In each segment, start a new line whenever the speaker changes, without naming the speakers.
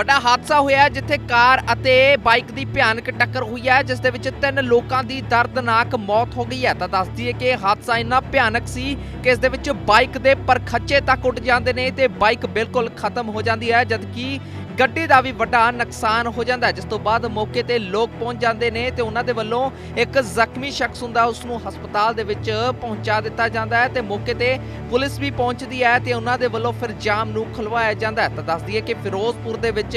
ਵੱਡਾ ਹਾਦਸਾ ਹੋਇਆ ਜਿੱਥੇ ਕਾਰ ਅਤੇ ਬਾਈਕ ਦੀ ਭਿਆਨਕ ਟੱਕਰ ਹੋਈ ਹੈ, ਜਿਸ ਦੇ ਵਿੱਚ ਤਿੰਨ ਲੋਕਾਂ ਦੀ ਦਰਦਨਾਕ ਮੌਤ ਹੋ ਗਈ ਹੈ। ਤਾਂ ਦੱਸ ਦਈਏ ਕਿ ਹਾਦਸਾ ਇੰਨਾ ਭਿਆਨਕ ਸੀ ਕਿ ਇਸ ਦੇ ਵਿੱਚ ਬਾਈਕ ਦੇ ਪਰਖੱਚੇ ਤੱਕ ਉੱਡ ਜਾਂਦੇ ਨੇ ਤੇ ਬਾਈਕ ਬਿਲਕੁਲ ਖਤਮ ਹੋ ਜਾਂਦੀ ਹੈ, ਜਦਕਿ ਗੱਡੀ ਦਾ ਵੀ ਵੱਡਾ ਨੁਕਸਾਨ ਹੋ ਜਾਂਦਾ ਜਿਸ ਤੋਂ ਬਾਅਦ ਮੌਕੇ ਤੇ ਲੋਕ ਪਹੁੰਚ ਜਾਂਦੇ ਨੇ ਤੇ ਉਹਨਾਂ ਦੇ ਵੱਲੋਂ ਇੱਕ ਜ਼ਖਮੀ ਸ਼ਖਸ ਹੁੰਦਾ ਉਸ ਨੂੰ ਹਸਪਤਾਲ ਦੇ ਵਿੱਚ ਪਹੁੰਚਾ ਦਿੱਤਾ ਜਾਂਦਾ ਹੈ ਤੇ ਮੌਕੇ ਤੇ ਪੁਲਿਸ ਵੀ ਪਹੁੰਚਦੀ ਹੈ ਤੇ ਉਹਨਾਂ ਦੇ ਵੱਲੋਂ ਫਿਰ ਜਾਮ ਨੂੰ ਖਲਵਾਇਆ ਜਾਂਦਾ ਹੈ। ਤਾਂ ਦੱਸ ਦਈਏ ਕਿ ਫਿਰੋਜ਼ਪੁਰ ਦੇ ਵਿੱਚ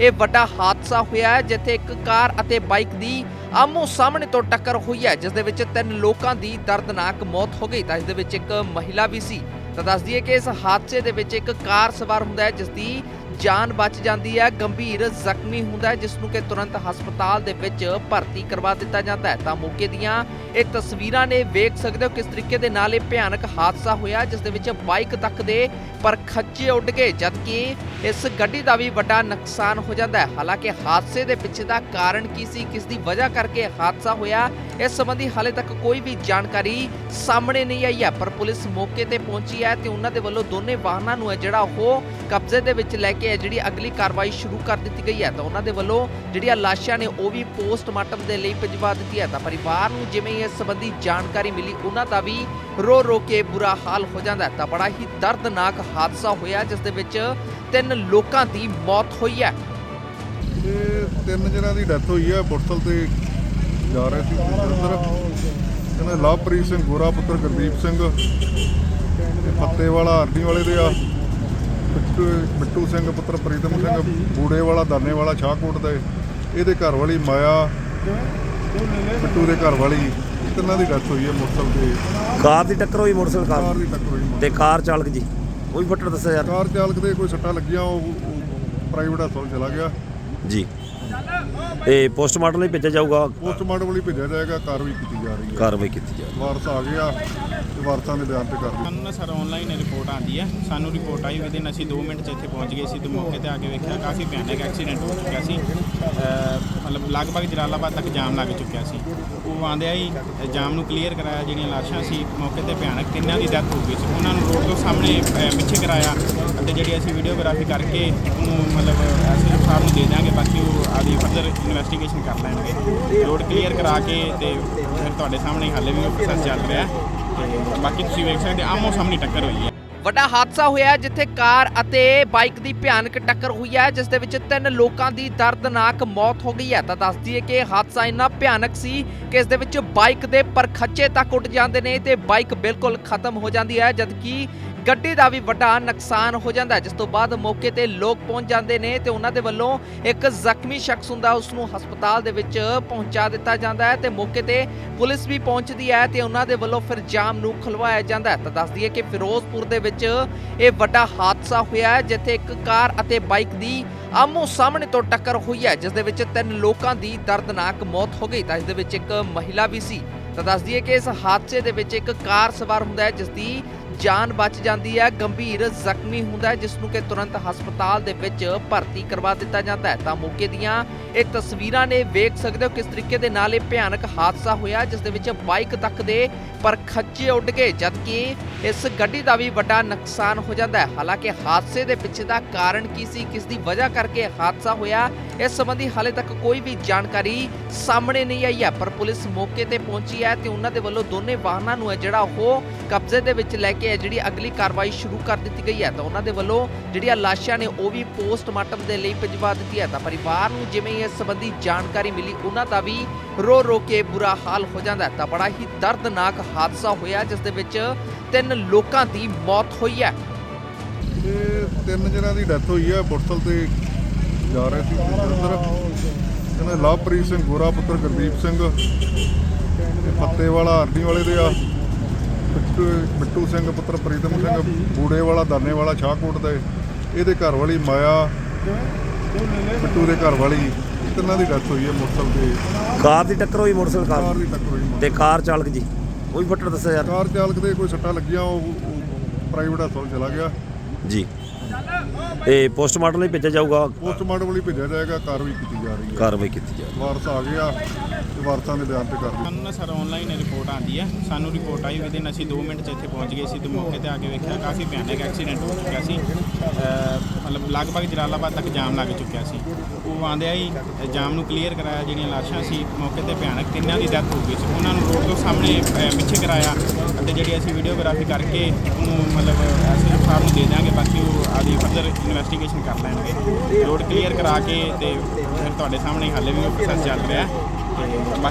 ਇਹ ਵੱਡਾ ਹਾਦਸਾ ਹੋਇਆ ਹੈ, ਜਿੱਥੇ ਇੱਕ ਕਾਰ ਅਤੇ ਬਾਈਕ ਦੀ ਆਮੋ ਸਾਹਮਣੇ ਤੋਂ ਟੱਕਰ ਹੋਈ ਹੈ, ਜਿਸ ਦੇ ਵਿੱਚ ਤਿੰਨ ਲੋਕਾਂ ਦੀ ਦਰਦਨਾਕ ਮੌਤ ਹੋ ਗਈ। ਤਾਂ ਇਸ ਦੇ ਵਿੱਚ ਇੱਕ ਮਹਿਲਾ ਵੀ ਸੀ। ਤਾਂ ਦੱਸ ਦਈਏ ਕਿ ਇਸ ਹਾਦਸੇ ਦੇ ਵਿੱਚ ਇੱਕ ਕਾਰ ਸਵਾਰ ਹੁੰਦਾ ਹੈ ਜਿਸ ਦੀ ਜਾਨ ਬਚ ਜਾਂਦੀ ਹੈ, ਗੰਭੀਰ ਜ਼ਖਮੀ ਹੁੰਦਾ ਹੈ ਜਿਸ ਨੂੰ ਕਿ ਤੁਰੰਤ ਹਸਪਤਾਲ ਦੇ ਵਿੱਚ ਭਰਤੀ ਕਰਵਾ ਦਿੱਤਾ ਜਾਂਦਾ ਹੈ। ਤਾਂ ਮੌਕੇ ਦੀਆਂ ਇਹ ਤਸਵੀਰਾਂ ਨੇ ਵੇਖ ਸਕਦੇ ਹੋ ਕਿਸ ਤਰੀਕੇ ਦੇ ਨਾਲ ਇਹ ਭਿਆਨਕ ਹਾਦਸਾ ਹੋਇਆ, ਜਿਸ ਦੇ ਵਿੱਚ ਬਾਈਕ ਤੱਕ ਦੇ ਪਰ ਖੱਚੇ ਉੱਡ ਗਏ, ਜਦਕਿ ਇਸ ਗੱਡੀ ਦਾ ਵੀ ਵੱਡਾ ਨੁਕਸਾਨ ਹੋ ਜਾਂਦਾ ਹੈ। ਹਾਲਾਂਕਿ ਹਾਦਸੇ ਦੇ ਪਿੱਛੇ ਦਾ ਕਾਰਨ ਕੀ ਸੀ, ਕਿਸ ਦੀ ਵਜ੍ਹਾ ਕਰਕੇ ਹਾਦਸਾ ਹੋਇਆ ਇਸ ਸੰਬੰਧੀ ਹਾਲੇ ਤੱਕ ਕੋਈ ਵੀ ਜਾਣਕਾਰੀ ਸਾਹਮਣੇ ਨਹੀਂ ਆਈ ਹੈ, ਪਰ ਪੁਲਿਸ ਮੌਕੇ ਤੇ ਪਹੁੰਚੀ ਹੈ ਤੇ ਉਹਨਾਂ ਦੇ ਵੱਲੋਂ ਦੋਨੇ ਵਾਹਨਾਂ ਨੂੰ ਹੈ ਜਿਹੜਾ ਉਹ ਕਬਜ਼ੇ ਦੇ ਵਿੱਚ ਲੈ ਕੇ ਜਿਹੜੀ ਅਗਲੀ ਕਾਰਵਾਈ ਸ਼ੁਰੂ ਕਰ ਦਿੱਤੀ ਗਈ ਹੈ। ਤਾਂ ਉਹਨਾਂ ਦੇ ਵੱਲੋਂ ਜਿਹੜੀਆਂ ਲਾਸ਼ਾਂ ਨੇ ਉਹ ਵੀ ਪੋਸਟਮਾਰਟਮ ਦੇ ਲਈ ਭਿਜਵਾ ਦਿੱਤੀ ਹੈ। ਤਾਂ ਪਰਿਵਾਰ ਨੂੰ ਜਿਵੇਂ ਇਸ ਸੰਬੰਧੀ ਜਾਣਕਾਰੀ ਮਿਲੀ, ਉਹਨਾਂ ਦਾ ਵੀ ਰੋ ਰੋ ਕੇ ਬੁਰਾ ਹਾਲ ਹੋ ਜਾਂਦਾ ਤਾਂ ਬੜਾ ਹੀ ਦਰਦਨਾਕ ਹਾਦਸਾ ਹੋਇਆ, ਜਿਸ ਦੇ ਵਿੱਚ ਤਿੰਨ ਲੋਕਾਂ ਦੀ ਮੌਤ ਹੋਈ ਹੈ।
ਇਹ ਤਿੰਨ ਜਣਾਂ ਦੀ ਡੈਥ ਹੋਈ ਹੈ ਮੋਟਰਸਾਈਕਲ ਤੇ ਜਾ ਰਹੇ ਸੀ ਜਲੰਧਰ ਇਹਨਾਂ ਦਾ ਲਵਪ੍ਰੀਤ ਸਿੰਘ ਗੋਰਾ ਪੁੱਤਰ ਗੁਰਦੀਪ ਸਿੰਘ ਤੇ ਫੱਤੇ ਵਾਲਾ ਹਰਨੀ ਵਾਲੇ ਦੇ ਆ। ਬਿੱਟੂ ਸਿੰਘ ਪੁੱਤਰ ਪ੍ਰੀਤਮ ਸਿੰਘ ਬੂੜੇ ਵਾਲਾ ਦਾਨੇ ਵਾਲਾ ਸ਼ਾਹਕੋਟ ਦੇ। ਇਹਦੇ ਘਰ ਵਾਲੀ ਮਾਇਆ ਬਿੱਟੂ ਦੇ ਘਰ ਵਾਲੀ ਤਿੰਨਾਂ ਦੀ ਡੈਥ ਹੋਈ ਹੈ ਮੋਟਰਸਾਈਕਲ ਤੇ।
ਕਾਰ ਦੀ ਟੱਕਰ ਹੋਈ ਮੋਟਰਸਾਈਕਲ
ਕਾਰ
ਕਾਰ
ਦੀ ਟੱਕਰ ਹੋਈ
ਤੇ ਕਾਰ ਚਾਲਕ ਜੀ ਉਹ ਵੀ ਫੱਟੜ ਦੱਸਿਆ ਯਾਰ?
ਕਾਰ ਚਾਲਕ ਦੇ ਕੋਈ ਸੱਟਾਂ ਲੱਗੀਆਂ ਉਹ ਪ੍ਰਾਈਵੇਟ ਹਸਪਤਾਲ ਚਲਾ ਗਿਆ।
ਜੀ। ਇਹ ਪੋਸਟਮਾਰਟਮ ਲਈ ਭੇਜਿਆ ਜਾਊਗਾ?
ਪੋਸਟਮਾਰਟਮ ਲਈ ਭੇਜਿਆ ਜਾਏਗਾ ਕਾਰਵਾਈ ਕੀਤੀ ਜਾ ਰਹੀ ਹੈ।
ਕਾਰਵਾਈ ਕੀਤੀ ਜਾਵੇ
ਵਾਰਸ ਆ ਗਏ ਆ ਤੇ ਵਾਰਸਾਂ ਦੇ ਬਿਆਨ ਤੇ ਕਰ
ਸਾਨੂੰ ਨਾ ਸਰ ਆਨਲਾਈਨ ਰਿਪੋਰਟ ਆਂਦੀ ਹੈ। ਸਾਨੂੰ ਰਿਪੋਰਟ ਆਈ ਵਿਦਿਨ ਅਸੀਂ 2 ਮਿੰਟ 'ਚ ਇੱਥੇ ਪਹੁੰਚ ਗਏ ਸੀ ਤੇ ਮੌਕੇ ਤੇ ਆ ਕੇ ਵੇਖਿਆ। ਕਾਫੀ ਭਿਆਨਕ ਐਕਸੀਡੈਂਟ ਹੋ ਚੁੱਕਿਆ ਸੀ। ਮਤਲਬ ਲਗਭਗ ਜਲਾਲਾਬਾਦ ਤੱਕ ਜਾਮ ਲੱਗ ਚੁੱਕਿਆ ਸੀ। ਉਹ ਆਂਦਿਆਂ ਹੀ ਜਾਮ ਨੂੰ ਕਲੀਅਰ ਕਰਾਇਆ, ਜਿਹੜੀਆਂ ਲਾਸ਼ਾਂ ਸੀ, ਮੌਕੇ ਤੇ ਭਿਆਨਕ ਤਿੰਨਾਂ ਦੀ ਡੈਥ ਹੋ ਗਈ ਸੀ। ਉਹਨਾਂ ਨੂੰ ਰੋਡ ਤੋਂ ਸਾਹਮਣੇ ਪਿੱਛੇ ਕਰਾਇਆ ਅਤੇ ਜਿਹੜੀ ਅਸੀਂ ਵੀਡੀਓਗ੍ਰਾਫੀ ਕਰਕੇ ਉਹਨੂੰ ਮਤਲਬ ਐਸਐਸਪੀ ਸਾਹਿਬ ਨੂੰ ਦੇ ਦਿਆਂਗੇ, ਬਾਕੀ ਉਹ ਆਦੀ ਫਰਦਰ ਇਨਵੈਸਟੀਗੇਸ਼ਨ ਕਰ ਲੈਣਗੇ। ਰੋਡ ਕਲੀਅਰ ਕਰਾ ਕੇ ਤੇ ਫਿਰ ਤੁਹਾਡੇ ਸਾਹਮਣੇ ਹਾਲੇ ਵੀ ਉਹ ਪ੍ਰੋਸੈਸ ਚੱਲ ਰਿਹਾ ਤੇ ਬਾਕੀ ਤੁਸੀਂ ਵੇਖ ਸਕਦੇ ਆਮੋ ਸਾਹਮਣੇ ਟੱਕਰ ਹੋਈ ਹੈ।
ਵੱਡਾ ਹਾਦਸਾ ਹੋਇਆ ਜਿੱਥੇ ਕਾਰ ਅਤੇ ਬਾਈਕ ਦੀ ਭਿਆਨਕ ਟੱਕਰ ਹੋਈ ਹੈ, ਜਿਸ ਦੇ ਵਿੱਚ ਤਿੰਨ ਲੋਕਾਂ ਦੀ ਦਰਦਨਾਕ ਮੌਤ ਹੋ ਗਈ ਹੈ। ਤਾਂ ਦੱਸ ਦਈਏ ਕਿ ਇਹ ਹਾਦਸਾ ਇੰਨਾ ਭਿਆਨਕ ਸੀ ਕਿ ਇਸ ਦੇ ਵਿੱਚ ਬਾਈਕ ਦੇ ਪਰਖੱਚੇ ਤੱਕ ਉੱਡ ਜਾਂਦੇ ਨੇ ਤੇ ਬਾਈਕ ਬਿਲਕੁਲ ਖਤਮ ਹੋ ਜਾਂਦੀ ਹੈ, ਜਦਕਿ ਗੱਡੀ ਦਾ ਵੀ ਵੱਡਾ ਨੁਕਸਾਨ ਹੋ ਜਾਂਦਾ ਜਿਸ ਤੋਂ ਬਾਅਦ ਮੌਕੇ ਤੇ ਲੋਕ ਪਹੁੰਚ ਜਾਂਦੇ ਨੇ ਤੇ ਉਹਨਾਂ ਦੇ ਵੱਲੋਂ ਇੱਕ ਜ਼ਖਮੀ ਸ਼ਖਸ ਹੁੰਦਾ ਉਸ ਨੂੰ ਹਸਪਤਾਲ ਦੇ ਵਿੱਚ ਪਹੁੰਚਾ ਦਿੱਤਾ ਜਾਂਦਾ ਹੈ ਤੇ ਮੌਕੇ ਤੇ ਪੁਲਿਸ ਵੀ ਪਹੁੰਚਦੀ ਹੈ ਤੇ ਉਹਨਾਂ ਦੇ ਵੱਲੋਂ ਫਿਰ ਜਾਮ ਨੂੰ ਖੁਲਵਾਇਆ ਜਾਂਦਾ ਹੈ। ਤਾਂ ਦੱਸ ਦਈਏ ਕਿ ਫਿਰੋਜ਼ਪੁਰ ਦੇ ਵਿੱਚ ਇਹ ਵੱਡਾ ਹਾਦਸਾ ਹੋਇਆ ਹੈ, ਜਿੱਥੇ ਇੱਕ ਕਾਰ ਅਤੇ ਬਾਈਕ ਦੀ ਆਮੋ ਸਾਹਮਣੇ ਤੋਂ ਟੱਕਰ ਹੋਈ ਹੈ, ਜਿਸ ਦੇ ਵਿੱਚ ਤਿੰਨ ਲੋਕਾਂ ਦੀ ਦਰਦਨਾਕ ਮੌਤ ਹੋ ਗਈ। ਤਾਂ ਇਸ ਦੇ ਵਿੱਚ ਇੱਕ ਮਹਿਲਾ ਵੀ ਸੀ। ਤਾਂ ਦੱਸ ਦਈਏ ਕਿ ਇਸ ਹਾਦਸੇ ਦੇ ਵਿੱਚ ਇੱਕ ਕਾਰ ਸਵਾਰ ਹੁੰਦਾ ਹੈ, ਜਿਸ ਦੀ ਜਾਨ ਬਚ ਜਾਂਦੀ ਹੈ, ਗੰਭੀਰ ਜ਼ਖਮੀ ਹੁੰਦਾ ਹੈ, ਜਿਸ ਨੂੰ ਕਿ ਤੁਰੰਤ ਹਸਪਤਾਲ ਦੇ ਵਿੱਚ ਭਰਤੀ ਕਰਵਾ ਦਿੱਤਾ ਜਾਂਦਾ ਹੈ। ਤਾਂ ਮੌਕੇ ਦੀਆਂ ਇਹ ਤਸਵੀਰਾਂ ਨੇ ਵੇਖ ਸਕਦੇ ਹੋ ਕਿਸ ਤਰੀਕੇ ਦੇ ਨਾਲ ਇਹ ਭਿਆਨਕ ਹਾਦਸਾ ਹੋਇਆ, ਜਿਸ ਦੇ ਵਿੱਚ ਬਾਈਕ ਤੱਕ ਦੇ ਪਰ ਖੱਚੇ ਉੱਡ ਗਏ, ਜਦਕਿ ਇਸ ਗੱਡੀ ਦਾ ਵੀ ਵੱਡਾ ਨੁਕਸਾਨ ਹੋ ਜਾਂਦਾ ਹੈ। ਹਾਲਾਂਕਿ ਹਾਦਸੇ ਦੇ ਪਿੱਛੇ ਦਾ ਕਾਰਨ ਕੀ ਸੀ, ਕਿਸ ਦੀ ਵਜ੍ਹਾ ਕਰਕੇ ਹਾਦਸਾ ਹੋਇਆ, ਇਸ ਸੰਬੰਧੀ ਹਾਲੇ ਤੱਕ ਕੋਈ ਵੀ ਜਾਣਕਾਰੀ ਸਾਹਮਣੇ ਨਹੀਂ ਆਈ ਹੈ। ਪਰ ਪੁਲਿਸ ਮੌਕੇ ਤੇ ਪਹੁੰਚੀ ਹੈ ਤੇ ਉਹਨਾਂ ਦੇ ਵੱਲੋਂ ਦੋਨੇ ਵਾਹਨਾਂ ਨੂੰ ਹੈ ਜਿਹੜਾ ਉਹ ਕਬਜ਼ੇ ਦੇ ਵਿੱਚ ਲੈ ਕੇ ਜਿਹੜੀ ਅਗਲੀ ਕਾਰਵਾਈ ਸ਼ੁਰੂ ਕਰ ਦਿੱਤੀ ਗਈ ਹੈ ਤਾਂ ਉਹਨਾਂ ਦੇ ਵੱਲੋਂ ਜਿਹੜੀਆਂ ਲਾਸ਼ਾਂ ਨੇ ਉਹ ਵੀ ਪੋਸਟਮਾਰਟਮ ਦੇ ਲਈ ਭਿਜਵਾ ਦਿੱਤੀ ਹੈ। ਤਾਂ ਪਰਿਵਾਰ ਨੂੰ ਜਿਵੇਂ ਇਸ ਸੰਬੰਧੀ ਜਾਣਕਾਰੀ ਮਿਲੀ, ਉਹਨਾਂ ਦਾ ਵੀ ਰੋ ਰੋ ਕੇ ਬੁਰਾ ਹਾਲ ਹੋ ਜਾਂਦਾ ਤਾਂ ਬੜਾ ਹੀ ਦਰਦਨਾਕ ਹਾਦਸਾ ਹੋਇਆ, ਜਿਸ ਦੇ ਵਿੱਚ ਤਿੰਨ ਲੋਕਾਂ ਦੀ ਮੌਤ ਹੋਈ ਹੈ।
ਇਹ ਤਿੰਨ ਜਣਾਂ ਦੀ ਡੈਥ ਹੋਈ ਹੈ। ਮੋਟਰਸਾਈਕਲ ਤੇ ਜਾ ਰਹੇ ਸੀ ਜਲੰਧਰ ਇਹਨਾਂ ਲਵਪ੍ਰੀਤ ਸਿੰਘ ਗੋਰਾ ਪੁੱਤਰ ਗੁਰਦੀਪ ਸਿੰਘ ਤੇ ਵਾਲਾ ਹਰਨੀ ਵਾਲੇ ਦੇ ਆ। ਬਿੱਟੂ ਬਿੱਟੂ ਸਿੰਘ ਪੁੱਤਰ ਪ੍ਰੀਤਮ ਸਿੰਘ ਬੂੜੇ ਵਾਲਾ ਦਾਨੇ ਵਾਲਾ ਸ਼ਾਹਕੋਟ ਦੇ। ਇਹਦੇ ਘਰ ਵਾਲੀ ਮਾਇਆ ਬਿੱਟੂ ਦੇ ਘਰ ਵਾਲੀ ਤਿੰਨਾਂ ਦੀ ਡੈਥ ਹੋਈ ਹੈ ਮੋਟਰਸਾਈਕਲ ਤੇ।
ਕਾਰ ਦੀ ਟੱਕਰ ਹੋਈ ਮੋਟਰਸਾਈਕਲ
ਕਾਰ ਦੀ ਟੱਕਰ ਹੋਈ
ਤੇ ਕਾਰ ਚਾਲਕ ਜੀ ਉਹ ਵੀ ਫੱਟੜ ਦੱਸਿਆ ਯਾਰ?
ਕਾਰ ਚਾਲਕ ਦੇ ਕੋਈ ਸੱਟਾਂ ਲੱਗੀਆਂ ਉਹ ਪ੍ਰਾਈਵੇਟ ਹਸਪਤਾਲ ਚਲਾ ਗਿਆ।
ਜੀ। ਇਹ ਪੋਸਟਮਾਰਟਮ ਲਈ ਭੇਜਿਆ ਜਾਊਗਾ?
ਪੋਸਟਮਾਰਟਮ ਲਈ ਭੇਜਿਆ ਜਾਏਗਾ ਕਾਰਵਾਈ ਕੀਤੀ ਜਾ ਰਹੀ ਹੈ।
ਕਾਰਵਾਈ ਕੀਤੀ ਜਾਵੇ
ਵਾਰਸ ਆ ਗਏ ਆ ਤੇ ਵਾਰਸਾਂ ਦੇ ਬਿਆਨ ਤੇ ਕਰ
ਸਾਨੂੰ ਨਾ ਸਰ ਆਨਲਾਈਨ ਰਿਪੋਰਟ ਆਂਦੀ ਹੈ ਸਾਨੂੰ ਰਿਪੋਰਟ ਆਈ ਵਿਦਿਨ ਅਸੀਂ 2 ਮਿੰਟ 'ਚ ਇੱਥੇ ਪਹੁੰਚ ਗਏ ਸੀ ਤੇ ਮੌਕੇ ਤੇ ਆ ਕੇ ਵੇਖਿਆ। ਕਾਫੀ ਭਿਆਨਕ ਐਕਸੀਡੈਂਟ ਹੋ ਚੁੱਕਿਆ ਸੀ। ਮਤਲਬ ਲਗਭਗ ਜਲਾਲਾਬਾਦ ਤੱਕ ਜਾਮ ਲੱਗ ਚੁੱਕਿਆ ਸੀ। ਉਹ ਆਂਦਿਆਂ ਹੀ ਜਾਮ ਨੂੰ ਕਲੀਅਰ ਕਰਾਇਆ ਜਿਹੜੀਆਂ ਲਾਸ਼ਾਂ ਸੀ, ਮੌਕੇ ਤੇ ਭਿਆਨਕ ਤਿੰਨਾਂ ਦੀ ਡੈਥ ਹੋ ਗਈ ਸੀ। ਉਹਨਾਂ ਨੂੰ ਰੋਡ ਤੋਂ ਸਾਹਮਣੇ ਪਿੱਛੇ ਕਰਾਇਆ ਅਤੇ ਜਿਹੜੀ ਅਸੀਂ ਵੀਡੀਓਗ੍ਰਾਫੀ ਕਰਕੇ ਉਹਨੂੰ ਮਤਲਬ ਐਸਐਸਐਫ ਸਾਹਿਬ ਨੂੰ ਦੇ ਦਿਆਂਗੇ। ਬਾਕੀ ਉਹ ਆਦੀ ਫਰਦਰ ਇਨਵੈਸਟੀਗੇਸ਼ਨ ਕਰ ਲੈਣਗੇ। ਰੋਡ ਕਲੀਅਰ ਕਰਾ ਕੇ ਤੇ ਫਿਰ ਤੁਹਾਡੇ ਸਾਹਮਣੇ ਹਾਲੇ ਵੀ ਉਹ ਪ੍ਰੋਸੈਸ ਚੱਲ ਰਿਹਾ। Ma